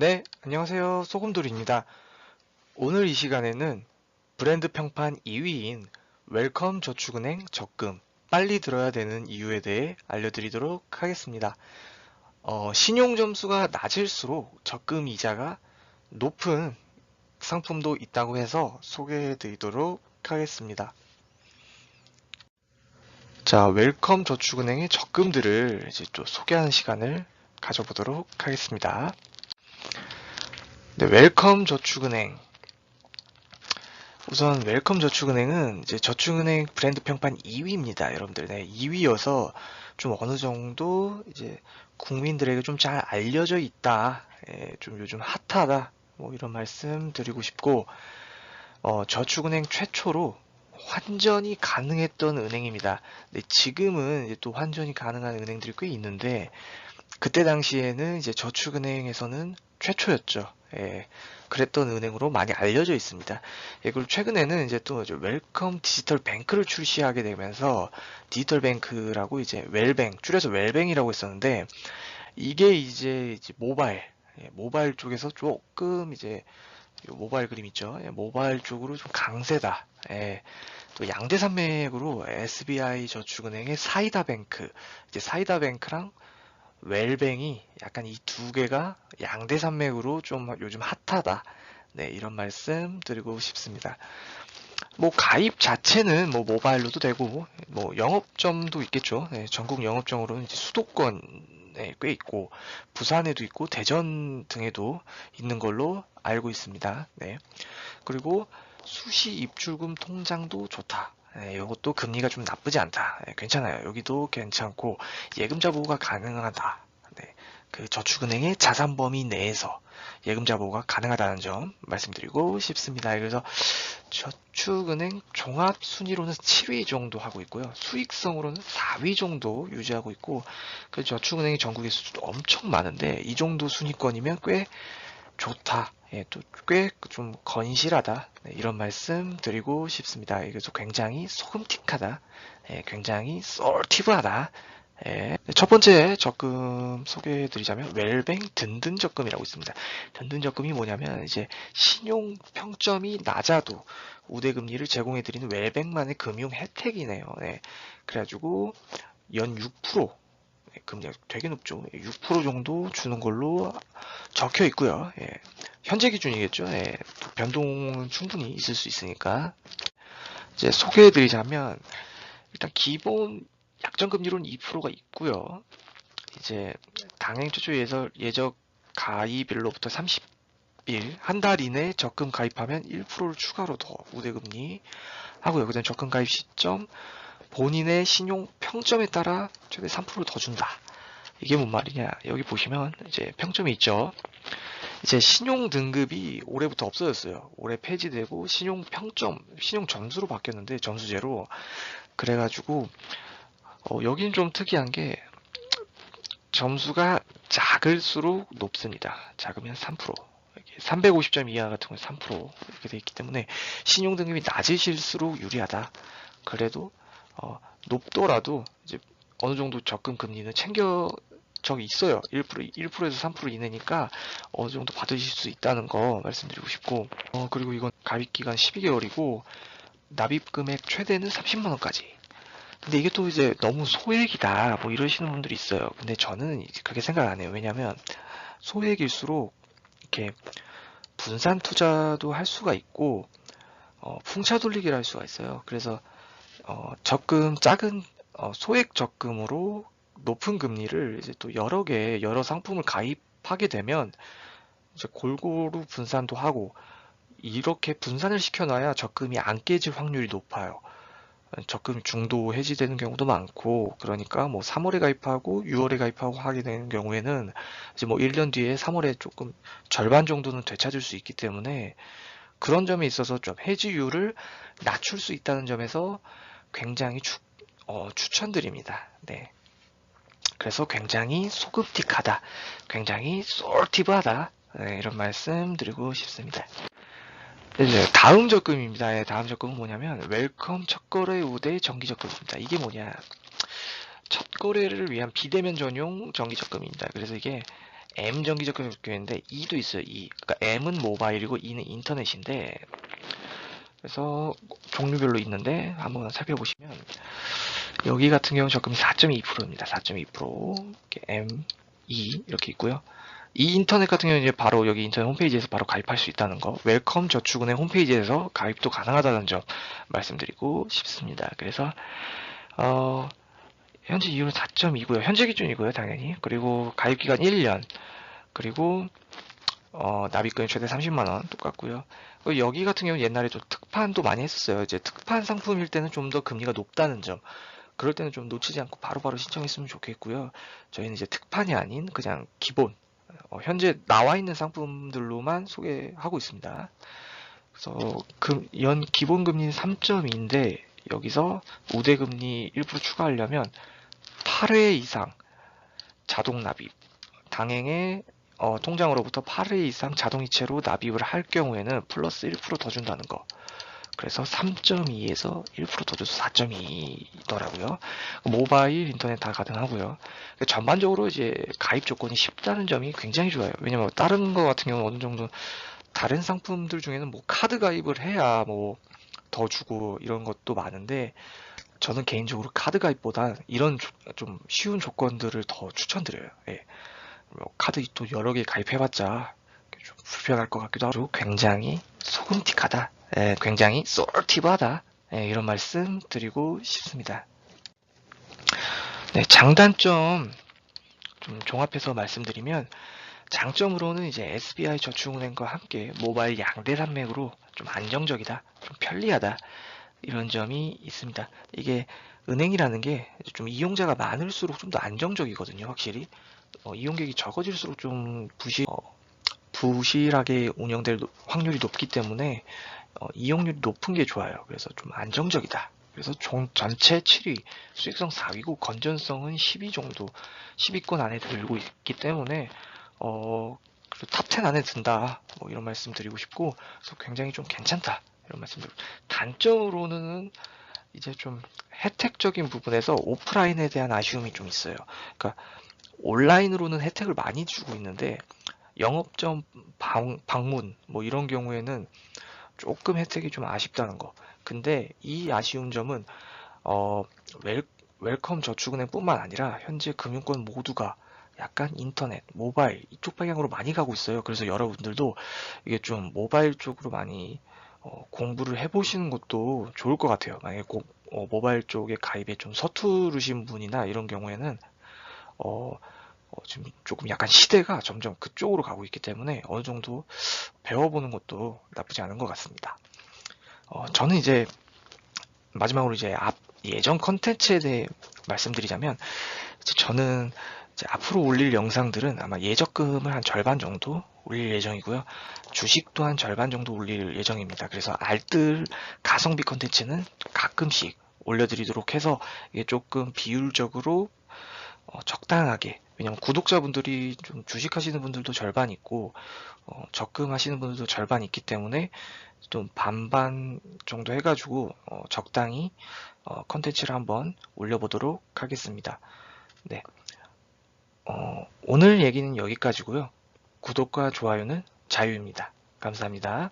네, 안녕하세요. 소금돌이입니다. 오늘 이 시간에는 브랜드 평판 2위인 웰컴 저축은행 적금 빨리 들어야 되는 이유에 대해 알려드리도록 하겠습니다. 어, 신용 점수가 낮을수록 적금 이자가 높은 상품도 있다고 해서 소개해 드리도록 하겠습니다. 자, 웰컴 저축은행의 적금들을 이제 또 소개하는 시간을 가져보도록 하겠습니다. 네, 웰컴 저축은행. 우선 웰컴 저축은행은 이제 저축은행 브랜드 평판 2위입니다, 여러분들. 네, 2위여서 좀 어느 정도 이제 국민들에게 좀 잘 알려져 있다. 예, 좀 요즘 핫하다. 뭐 이런 말씀 드리고 싶고, 어, 저축은행 최초로 환전이 가능했던 은행입니다. 네, 지금은 또 환전이 가능한 은행들이 꽤 있는데, 그때 당시에는 이제 저축은행에서는 최초였죠. 예, 그랬던 은행으로 많이 알려져 있습니다. 예, 그리고 최근에는 이제 또 이제 웰컴 디지털 뱅크를 출시하게 되면서 디지털 뱅크라고 이제 웰뱅, 줄여서 웰뱅이라고 했었는데 이게 이제, 이제 모바일, 예, 모바일 쪽에서 조금 이제 요 모바일 그림 있죠. 예, 모바일 쪽으로 좀 강세다. 예, 또 양대 산맥으로 SBI 저축은행의 사이다뱅크, 이제 사이다뱅크랑 웰뱅이 약간 이 두 개가 양대 산맥으로 좀 요즘 핫하다. 네, 이런 말씀 드리고 싶습니다. 뭐 가입 자체는 뭐 모바일로도 되고 뭐 영업점도 있겠죠. 네, 전국 영업점으로는 이제 수도권에 꽤 있고 부산에도 있고 대전 등에도 있는 걸로 알고 있습니다. 네. 그리고 수시 입출금 통장도 좋다. 네, 이것도 금리가 좀 나쁘지 않다. 네, 괜찮아요. 여기도 괜찮고 예금자 보호가 가능하다. 네, 그 저축은행의 자산 범위 내에서 예금자 보호가 가능하다는 점 말씀드리고 싶습니다. 그래서 저축은행 종합 순위로는 7위 정도 하고 있고요. 수익성으로는 4위 정도 유지하고 있고 그 저축은행이 전국에서 엄청 많은데 이 정도 순위권이면 꽤 좋다. 예, 또꽤좀 건실하다. 네, 이런 말씀 드리고 싶습니다. 그래서 굉장히 소금틱하다. 예, 굉장히 썰티브하다. 예, 첫 번째 적금 소개해 드리자면 웰뱅 든든 적금이라고 있습니다. 든든 적금이 뭐냐면 이제 신용 평점이 낮아도 우대 금리를 제공해 드리는 웰뱅만의 금융 혜택이네요. 네. 그래가지고 연6% 예, 금리가 되게 높죠. 6% 정도 주는 걸로 적혀 있고요. 예. 현재 기준이겠죠. 예. 변동은 충분히 있을 수 있으니까. 이제 소개해 드리자면 일단 기본 약정금리로는 2%가 있고요. 이제 당행 최초 예설 예적 가입일로부터 30일 한 달 이내 적금 가입하면 1%를 추가로 더 우대금리 하고요. 그 다음 적금 가입 시점 본인의 신용 평점에 따라 최대 3%를 더 준다. 이게 뭔 말이냐? 여기 보시면 이제 평점이 있죠. 이제 신용 등급이 올해부터 없어졌어요. 올해 폐지되고 신용 평점, 신용 점수로 바뀌었는데 점수제로 그래가지고 어, 여긴 좀 특이한 게 점수가 작을수록 높습니다. 작으면 3%. 350점 이하 같은 경우는 3% 이렇게 되어 있기 때문에 신용 등급이 낮으실수록 유리하다. 그래도 어, 높더라도 이제 어느 정도 적금 금리는 챙겨 적이 있어요. 1% 1%에서 3% 이내니까 어느 정도 받으실 수 있다는 거 말씀드리고 싶고 어, 그리고 이건 가입 기간 12개월이고 납입 금액 최대는 30만 원까지. 근데 이게 또 이제 너무 소액이다 뭐 이러시는 분들이 있어요. 근데 저는 그렇게 생각 안 해요. 왜냐면 소액일수록 이렇게 분산 투자도 할 수가 있고 어, 풍차 돌리기를 할 수가 있어요. 그래서 어, 적금 작은 어, 소액 적금으로 높은 금리를 이제 또 여러 개 여러 상품을 가입하게 되면 이제 골고루 분산도 하고 이렇게 분산을 시켜놔야 적금이 안 깨질 확률이 높아요. 적금 중도 해지되는 경우도 많고 그러니까 뭐 3월에 가입하고 6월에 가입하고 하게 되는 경우에는 이제 뭐 1년 뒤에 3월에 조금 절반 정도는 되찾을 수 있기 때문에 그런 점에 있어서 좀 해지율을 낮출 수 있다는 점에서 굉장히 추, 어, 추천드립니다. 네. 그래서 굉장히 소급틱하다, 굉장히 솔티브하다 네, 이런 말씀 드리고 싶습니다. 이제 다음 적금입니다. 예, 다음 적금은 뭐냐면 웰컴 첫 거래 우대 정기 적금입니다. 이게 뭐냐? 첫 거래를 위한 비대면 전용 정기 적금입니다. 그래서 이게 M 정기적 교육교인데 E도 있어요. E. 그러니까 M은 모바일이고 E는 인터넷인데 그래서 종류별로 있는데 한번 살펴보시면 여기 같은 경우 적금이 4.2%입니다. 4.2% 이렇게 M, E 이렇게 있고요. 이 인터넷 같은 경우는 이제 바로 여기 인터넷 홈페이지에서 바로 가입할 수 있다는 거, 웰컴 저축은행 홈페이지에서 가입도 가능하다는 점 말씀드리고 싶습니다. 그래서 어, 현재 이율은 4.2고요. 현재 기준이고요, 당연히. 그리고 가입 기간 1년. 그리고 어, 납입금이 최대 30만 원 똑같고요. 그리고 여기 같은 경우는 옛날에 좀 특판도 많이 했었어요. 이제 특판 상품일 때는 좀 더 금리가 높다는 점. 그럴 때는 좀 놓치지 않고 바로 바로 신청했으면 좋겠고요. 저희는 이제 특판이 아닌 그냥 기본 어, 현재 나와 있는 상품들로만 소개하고 있습니다. 그래서 금, 연 기본 금리는 3.2인데 여기서 우대 금리 1% 추가하려면 8회 이상 자동 납입 당행에 어, 통장으로부터 8회 이상 자동이체로 납입을 할 경우에는 플러스 1%더 준다는 거. 그래서 3.2에서 1%더 줘서 4.2더라고요. 모바일, 인터넷 다 가능하고요. 전반적으로 이제 가입 조건이 쉽다는 점이 굉장히 좋아요. 왜냐면 다른 거 같은 경우는 어느 정도 다른 상품들 중에는 뭐 카드 가입을 해야 뭐 더 주고 이런 것도 많은데 저는 개인적으로 카드 가입보다 이런 조- 좀 쉬운 조건들을 더 추천드려요. 예. 뭐 카드 또 여러 개 가입해봤자 좀 불편할 것 같기도 하고 굉장히 소금틱하다. 예, 굉장히 쏠티브하다. 예, 이런 말씀 드리고 싶습니다. 네, 장단점 좀 종합해서 말씀드리면 장점으로는 이제 SBI 저축은행과 함께 모바일 양대 산맥으로 좀 안정적이다, 좀 편리하다 이런 점이 있습니다. 이게 은행이라는 게 좀 이용자가 많을수록 좀 더 안정적이거든요, 확실히. 어, 이용객이 적어질수록 좀 부실, 어, 부실하게 운영될 노- 확률이 높기 때문에 어, 이용률이 높은 게 좋아요. 그래서 좀 안정적이다. 그래서 종- 전체 7위, 수익성 4위고 건전성은 10위 정도, 10위권 안에 들고 있기 때문에 어, 그리고 탑10 안에 든다. 뭐 이런 말씀 드리고 싶고, 그래서 굉장히 좀 괜찮다. 이런 말씀 드리고, 단점으로는 이제 좀 혜택적인 부분에서 오프라인에 대한 아쉬움이 좀 있어요. 그러니까 온라인으로는 혜택을 많이 주고 있는데 영업점 방, 방문 뭐 이런 경우에는 조금 혜택이 좀 아쉽다는 거. 근데 이 아쉬운 점은 어, 웰, 웰컴 저축은행뿐만 아니라 현재 금융권 모두가 약간 인터넷, 모바일 이쪽 방향으로 많이 가고 있어요. 그래서 여러분들도 이게 좀 모바일 쪽으로 많이 어, 공부를 해보시는 것도 좋을 것 같아요. 만약에 고- 어, 모바일 쪽에 가입에 좀 서투르신 분이나 이런 경우에는 어, 어, 지금 조금 약간 시대가 점점 그쪽으로 가고 있기 때문에 어느 정도 배워보는 것도 나쁘지 않은 것 같습니다. 어, 저는 이제 마지막으로 이제 앞 예전 컨텐츠에 대해 말씀드리자면 저는 앞으로 올릴 영상들은 아마 예적금을 한 절반 정도 올릴 예정이고요. 주식도 한 절반 정도 올릴 예정입니다. 그래서 알뜰 가성비 컨텐츠는 가끔씩 올려드리도록 해서 이게 조금 비율적으로 어, 적당하게 왜냐면 구독자분들이 좀 주식하시는 분들도 절반 있고 어, 적금하시는 분들도 절반 있기 때문에 좀 반반 정도 해가지고 어, 적당히 어, 컨텐츠를 한번 올려보도록 하겠습니다. 네. 어, 오늘 얘기는 여기까지고요. 구독과 좋아요는 자유입니다. 감사합니다.